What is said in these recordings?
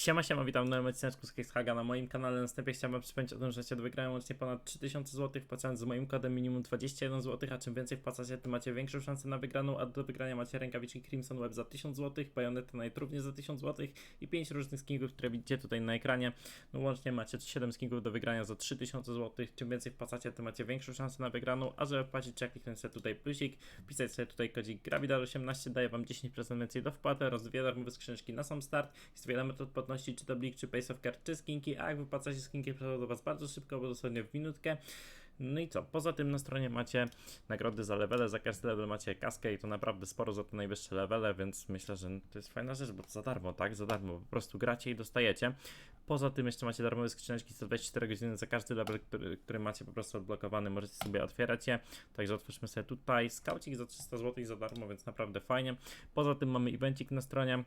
Siema, siema, witam w nowym odcinku z Haga na moim kanale. Na wstępie chciałbym przypomnieć o tym, że do wygrałem łącznie ponad 3000 zł wpłacając z moim kodem minimum 21 zł, a czym więcej wpłacacie, tym macie większą szansę na wygraną, a do wygrania macie rękawiczki Crimson Web za 1000 zł, bajonety Night również za 1000 zł i 5 różnych skinków, które widzicie tutaj na ekranie. No łącznie macie 7 skinków do wygrania za 3000 zł. Czym więcej wpłacacie, tym macie większą szansę na wygraną, a żeby wpłacić, trzeba kliknąć sobie tutaj plusik, pisać sobie tutaj kodzik Gravidal18, daje wam 10% więcej do wpłaty oraz dwie na sam start. Jest wiele metod czy to Blik, czy Pace of Card, czy skinki, a jak wypłacacie skinki, przychodzą do was bardzo szybko, bo dosłownie w minutkę. No i co? Poza tym na stronie macie nagrody za levele, za każdy level macie kaskę i to naprawdę sporo za te najwyższe levele, więc myślę, że to jest fajna rzecz, bo to za darmo, tak? Za darmo, po prostu gracie i dostajecie. Poza tym jeszcze macie darmowe skrzyneczki 124 godziny za każdy level, który, który macie po prostu odblokowany, możecie sobie otwierać je. Także otwórzmy sobie tutaj skaucik za 300 zł za darmo, więc naprawdę fajnie. Poza tym mamy evencik na stronie.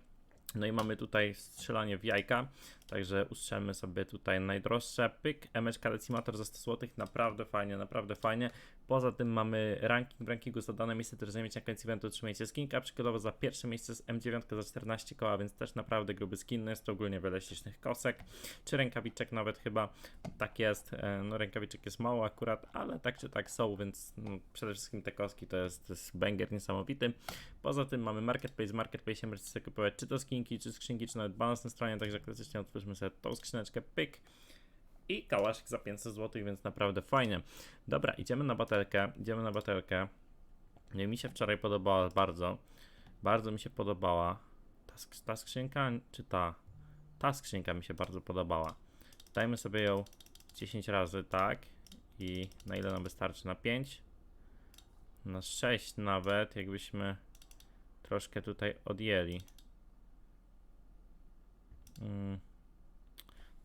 No i mamy tutaj strzelanie w jajka, także ustrzelmy sobie tutaj najdroższe. Pyk, emeczka decimator za 100 zł, naprawdę fajnie, naprawdę fajnie. Poza tym mamy ranking, w rankingu za dane miejsce, które zajmiecie na końcu eventu, otrzymujecie skinka, przykładowo za pierwsze miejsce z M9 za 14 koła, więc też naprawdę gruby skin, jest to ogólnie wiele ślicznych kosek, czy rękawiczek nawet chyba, tak jest, e, no rękawiczek jest mało akurat, ale tak czy tak są, więc no, przede wszystkim te koski to jest, to jest banger niesamowity. Poza tym mamy marketplace, marketplace możecie sobie kupować czy to skinki, czy skrzynki, czy nawet balans na stronie, także klasycznie otwórzmy sobie tą skrzyneczkę, pyk, i kałaszek za 500 zł, więc naprawdę fajnie. Dobra, idziemy na batelkę, idziemy na batelkę. Mi się wczoraj podobała bardzo. Bardzo mi się podobała. Ta, ta skrzynka, czy ta? Ta skrzynka mi się bardzo podobała. Dajmy sobie ją 10 razy, tak? I na ile nam wystarczy? Na 5? Na 6 nawet, jakbyśmy troszkę tutaj odjęli. Mm.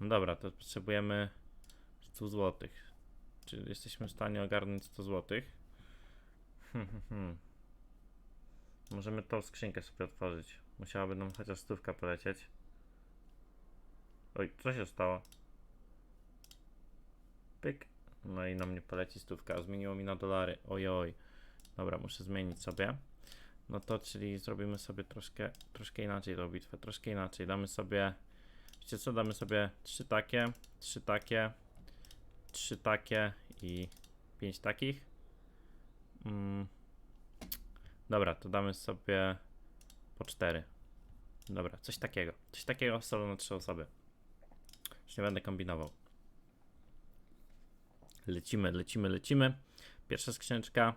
No dobra, to potrzebujemy 100 zł. Czy jesteśmy w stanie ogarnąć 100 zł? Hmm, hmm, hmm. Możemy tą skrzynkę sobie otworzyć. Musiałaby nam chociaż stówka polecieć. Oj, co się stało? Pyk. No i nam nie poleci stówka. Zmieniło mi na dolary. Oj, oj. Dobra, muszę zmienić sobie. No to, czyli zrobimy sobie troszkę, troszkę inaczej tą bitwę. Troszkę inaczej. Damy sobie Wiecie co, damy sobie trzy takie, trzy takie, trzy takie i pięć takich. Mm. Dobra, to damy sobie po cztery. Dobra, coś takiego. Coś takiego solo na trzy osoby. Już nie będę kombinował. Lecimy, lecimy, lecimy. Pierwsza skrzyneczka.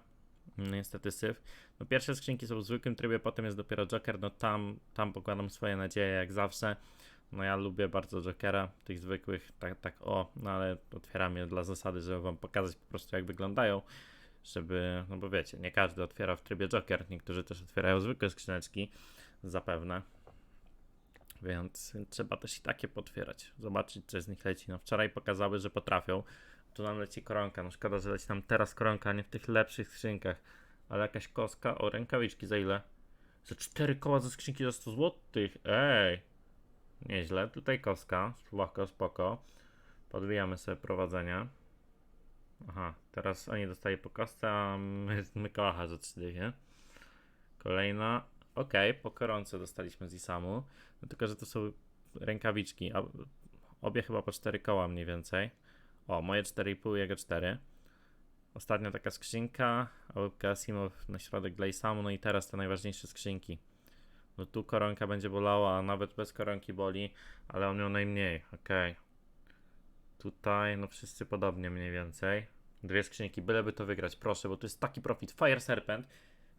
Mm, Niestety syf. No pierwsze skrzynki są w zwykłym trybie, potem jest dopiero Joker. No tam, tam pokładam swoje nadzieje jak zawsze. No ja lubię bardzo Jokera, tych zwykłych, tak, tak o, no ale otwieram je dla zasady, żeby wam pokazać po prostu jak wyglądają, żeby, no bo wiecie, nie każdy otwiera w trybie Joker, niektórzy też otwierają zwykłe skrzyneczki, zapewne. Więc trzeba też i takie potwierać, zobaczyć co z nich leci. No wczoraj pokazały, że potrafią, tu nam leci koronka, no szkoda, że leci nam teraz koronka, a nie w tych lepszych skrzynkach. Ale jakaś koska, o rękawiczki za ile? Za 4 koła ze skrzynki za 100 zł. Ej! Nieźle. Tutaj koska. Spoko, spoko. Podbijamy sobie prowadzenie. Aha, teraz oni dostaje po kostce, a my, my kołacha za 3 dychy. Kolejna. Ok, po koronce dostaliśmy z Isamu. No tylko, że to są rękawiczki. A, obie chyba po 4 koła mniej więcej. O, moje 4,5, jego 4. Ostatnia taka skrzynka. Łupka Asimow na środek dla Isamu. No i teraz te najważniejsze skrzynki. No tu koronka będzie bolała, a nawet bez koronki boli, ale on miał najmniej, okej. Tutaj, no wszyscy podobnie mniej więcej. Dwie skrzynki, byleby to wygrać, proszę, bo to jest taki profit. Fire Serpent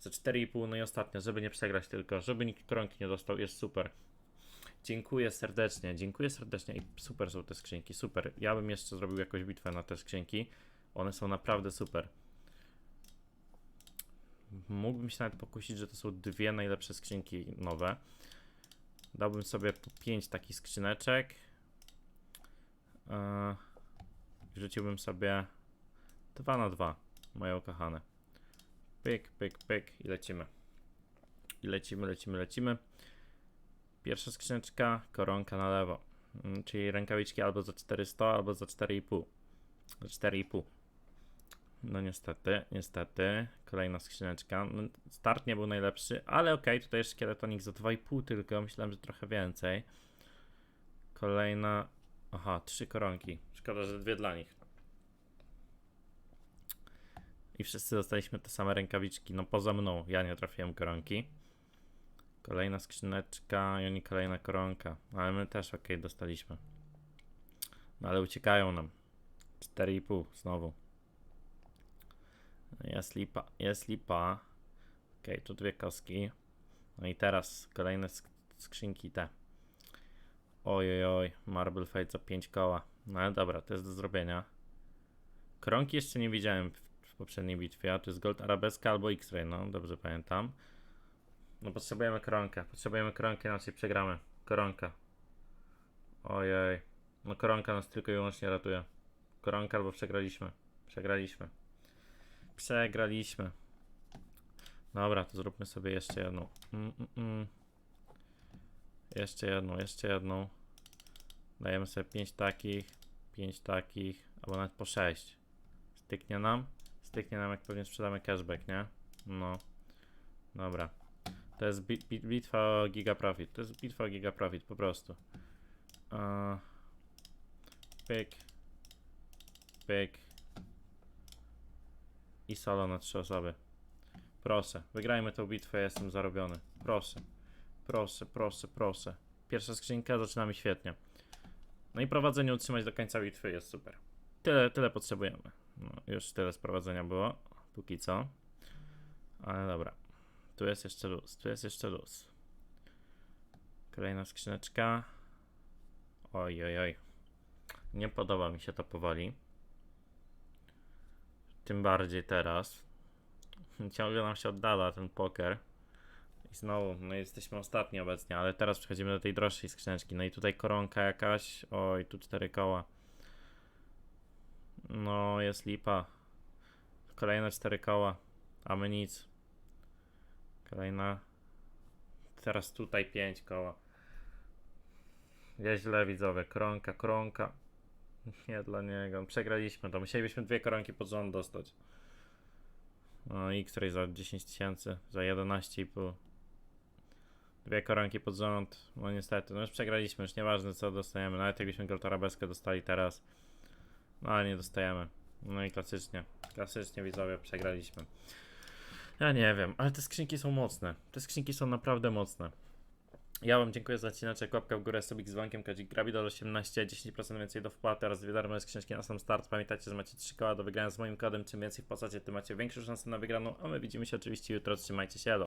za 4,5, no i ostatnia, żeby nie przegrać tylko, żeby nikt koronki nie dostał, jest super. Dziękuję serdecznie, dziękuję serdecznie i super są te skrzynki, super. Ja bym jeszcze zrobił jakąś bitwę na te skrzynki. One są naprawdę super. Mógłbym się nawet pokusić, że to są dwie najlepsze skrzynki nowe. Dałbym sobie 5 takich skrzyneczek. Yy, Wrzuciłbym sobie 2 na 2 moje ukochane. Pyk, pyk, pyk i lecimy. I lecimy, lecimy, lecimy. Pierwsza skrzyneczka, koronka na lewo. Mm, Czyli rękawiczki albo za 400, albo za 4,5. Za 4,5. No niestety, niestety. Kolejna skrzyneczka. No, start nie był najlepszy, ale okej, tutaj jest szkieletonik za 2,5 tylko. Myślałem, że trochę więcej. Kolejna. Aha, trzy koronki. Szkoda, że dwie dla nich. I wszyscy dostaliśmy te same rękawiczki. No poza mną, ja nie trafiłem koronki. Kolejna skrzyneczka i oni kolejna koronka. Ale my też ok, dostaliśmy. No ale uciekają nam. 4,5 znowu. Jest lipa, jest lipa. Ok, tu dwie kostki. No i teraz kolejne sk- skrzynki te. Oj, oj, Marble Fate za 5 koła. No ale dobra, to jest do zrobienia. Kronki jeszcze nie widziałem w, w poprzedniej bitwie, a to jest Gold Arabeska albo X-Ray, no dobrze pamiętam. No potrzebujemy koronkę, potrzebujemy koronkę, inaczej przegramy. Koronka. Ojej. No koronka nas tylko i wyłącznie ratuje. Koronka albo przegraliśmy. Przegraliśmy. Przegraliśmy. Dobra, to zróbmy sobie jeszcze jedną. Mm, mm, mm. Jeszcze jedną, jeszcze jedną. Dajemy sobie 5 takich, 5 takich, albo nawet po 6. Styknie nam? Styknie nam, jak pewnie sprzedamy cashback, nie? No. Dobra. To jest bi bi bitwa o Giga Profit. To jest bitwa o Giga Profit, po prostu. Uh, pyk. Pyk. I solo na trzy osoby. Proszę, wygrajmy tą bitwę, jestem zarobiony. Proszę. Proszę, proszę, proszę. Pierwsza skrzynka, zaczynamy świetnie. No i prowadzenie utrzymać do końca bitwy jest super. Tyle, tyle potrzebujemy. No, już tyle z prowadzenia było, póki co. Ale dobra. Tu jest jeszcze luz, tu jest jeszcze luz. Kolejna skrzyneczka. Oj, oj, oj. Nie podoba mi się to powoli. Tym bardziej teraz. Ciągle nam się oddala ten poker. I znowu, no jesteśmy ostatni obecnie, ale teraz przechodzimy do tej droższej skrzyneczki. No i tutaj koronka jakaś. Oj, tu cztery koła. No, jest lipa. Kolejne cztery koła, a my nic. Kolejna. Teraz tutaj pięć koła. Jest źle widzowie. Koronka, koronka. Nie dla niego. Przegraliśmy to. Musielibyśmy dwie koronki pod rząd dostać. No X-Ray za 10 tysięcy, za 11,5. Dwie koronki pod rząd. No niestety, no już przegraliśmy, już nieważne co dostajemy. Nawet jakbyśmy Gold Arabeskę dostali teraz. No ale nie dostajemy. No i klasycznie. Klasycznie widzowie przegraliśmy. Ja nie wiem, ale te skrzynki są mocne. Te skrzynki są naprawdę mocne. Ja wam dziękuję za odcineczek, łapka w górę, subik z dzwonkiem, kodzik Grabidol 18, 10% więcej do wpłaty oraz dwie darmowe skrzynki na sam start. Pamiętajcie, że macie 3 koła do wygrania z moim kodem. Czym więcej wpłacacie, tym macie większe szanse na wygraną, a my widzimy się oczywiście jutro. Trzymajcie się, elo.